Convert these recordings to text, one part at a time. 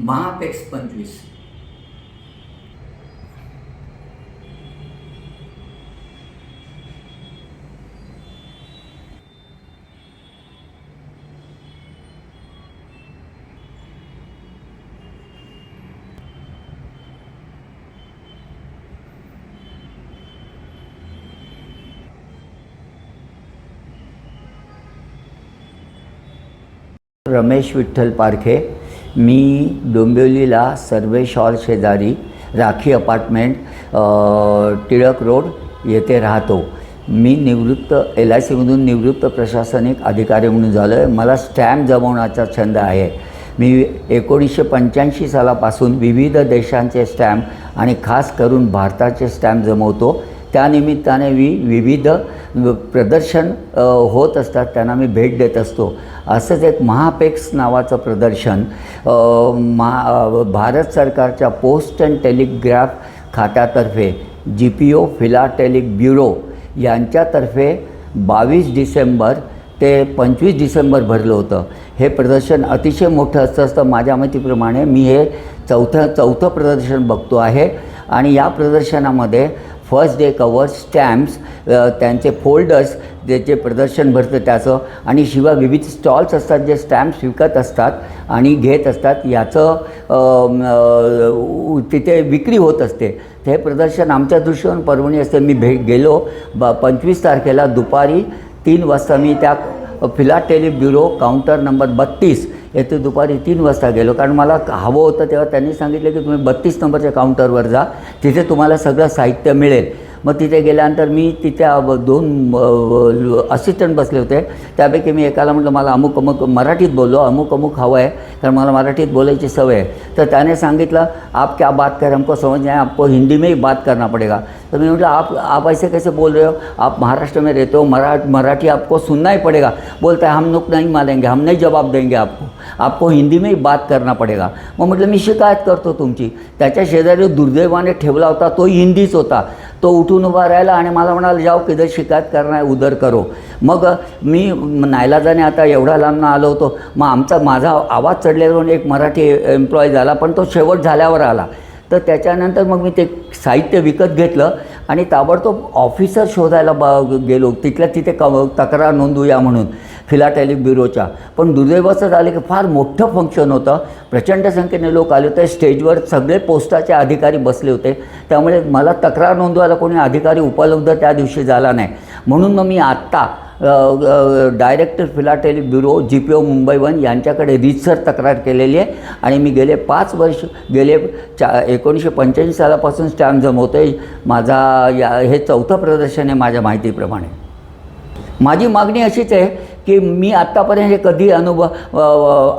महापेक्स पंचवीस रमेश विठ्ठल पारखे। मी डोंबिवलीला सर्वेश हॉल शेजारी राखी अपार्टमेंट टिळक रोड येथे राहतो. मी निवृत्त एल आय सीमधून निवृत्त प्रशासनिक अधिकारी म्हणून झालो आहे मला स्टॅम्प जमवण्याचा छंद आहे. मी एकोणीसशे पंच्याऐंशी सालापासून विविध देशांचे स्टॅम्प आणि खास करून भारताचे स्टॅम्प जमवतो. त्यानिमित्ताने मी विविध प्रदर्शन होत असतात. त्यांना मी भेट देत असतो. असंच एक महापेक्स नावाचं प्रदर्शन महा भारत सरकारच्या पोस्ट अँड टेलिग्राफ खात्यातर्फे G P O philatelic bureau यांच्यातर्फे बावीस डिसेंबर ते पंचवीस डिसेंबर भरलं होतं. हे प्रदर्शन अतिशय मोठं असतं असतं माझ्या माहितीप्रमाणे मी हे चौथं चौथं प्रदर्शन बघतो आहे. आणि या प्रदर्शनामध्ये फर्स्ट डे कवर्स स्टॅम्प्स त्यांचे फोल्डर्स जे प्रदर्शन भरतं त्याचं. आणि शिवाय विविध स्टॉल्स असतात जे स्टॅम्प्स विकत असतात आणि घेत असतात. याचं तिथे विक्री होत असते. ते हे प्रदर्शन आमच्या दृष्टीवरून पर्वणी असते. मी भेट गेलो ब पंचवीस तारखेला दुपारी तीन वाजता मी त्या फिलाटेली ब्युरो काउंटर नंबर बत्तीस येथे दुपारी तीन वाजता गेलो. कारण मला हवं होतं तेव्हा त्यांनी सांगितलं की तुम्ही बत्तीस नंबरच्या काउंटरवर जा. तिथे तुम्हाला सगळं साहित्य मिळेल. मग तिथे गेल्यानंतर मी तिथे दोन असिस्टंट बसले होते. त्यापैकी मी एकाला म्हटलं मला अमुक अमुक मराठीत बोललो अमुक अमुक हवं आहे कारण मला मराठीत बोलायची सवय आहे. तर त्याने सांगितलं आप क्या बात कर हमको समझ नाही आपको हिंदी में ही बात करना पड़ेगा. तो मी म्हटलं आप आप ऐसे कैसे बोल रहे हो? आप महाराष्ट्र में रहते हो मरा मराठी आपको सुनना ही पड़ेगा. बोलता है हम लोग नहीं मानेंगे हम नहीं जवाब देंगे आपको आपको हिंदी में ही बात करना पड़ेगा. मग म्हटलं मी शिकायत करतो तुमची. त्याच्या शेजारी दुर्दैवाने ठेवला होता तो हिंदीच होता. तो उठून उभा राहिला आणि मला म्हणाला जाऊ किधर शिकायत करणार आहे करो. मग मी नायलाजाने आता एवढा लांब आलो होतो. मग आमचा माझा आवाज चढलेला एक मराठी एम्प्लॉई झाला पण तो शेवट झाल्यावर आला. तर त्याच्यानंतर मग मी ते साहित्य विकत घेतलं आणि ताबडतोब ऑफिसर शोधायला ब गेलो. तिथल्या तिथे क तक्रार नोंदवूया म्हणून. फिलाटॅलिक ब्युरोच्या. पण दुर्दैवाचं झालं की फार मोठं फंक्शन होतं. प्रचंड संख्येने लोक आले होते. स्टेजवर सगळे पोस्टाचे अधिकारी बसले होते. त्यामुळे मला तक्रार नोंदवायला कोणी अधिकारी उपलब्ध त्या दिवशी झाला नाही. म्हणून मग मी आत्ता director philatelic bureau G P O Mumbai one यांच्याकडे रीतसर तक्रार केलेली आहे. आणि मी गेले पाच वर्ष गेले चा एकोणीसशे पंच्याऐंशी सालापासून स्टॅम्प जमवतो आहे माझा या हे चौथं प्रदर्शन आहे माझ्या माहितीप्रमाणे. माझी मागणी अशीच आहे की मी आत्तापर्यंत हे कधी अनुभव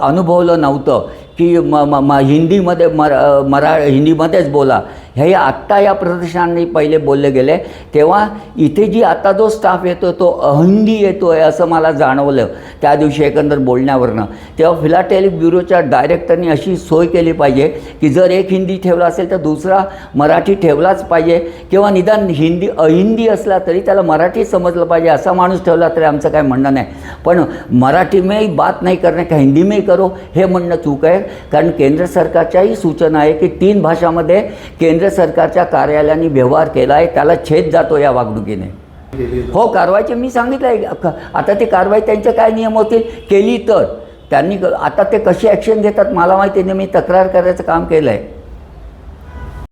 अनुभवलं नव्हतं. की म म म हिंदीमध्ये मरा मरा हिंदीमध्येच बोला. हे आत्ता या प्रदर्शनाने पहिले बोलले गेले. तेव्हा इथे जी आता जो स्टाफ येतो तो अहंगी येतो आहे असं मला जाणवलं. त्या दिवशी एकंदर बोलण्यावरनं. तेव्हा फिलाटेलिक ब्युरोच्या डायरेक्टरनी अशी सोय केली पाहिजे की जर एक हिंदी ठेवला असेल तर दुसरा मराठी ठेवलाच पाहिजे. किंवा निदान हिंदी अहिंदी असला तरी त्याला मराठी समजलं पाहिजे. असा माणूस ठेवला तरी आमचं काय म्हणणं नाही. पण मराठी में बात नाही करणे का हिंदी में करो हे म्हणणं चूक आहे. कारण केंद्र सरकारच्याही सूचना आहे की तीन भाषामध्ये केंद्र केंद्र सरकारच्या कार्यालयाने व्यवहार केला आहे त्याला छेद जातो या वागणुकीने. हो कारवाईचे मी सांगितलं आहे आता ती कारवाई त्यांचे काय नियम होतील? केली तर. त्यांनी क- आता ते कशी ॲक्शन घेतात मला माहिती नाही. मी तक्रार करायचं काम केलं आहे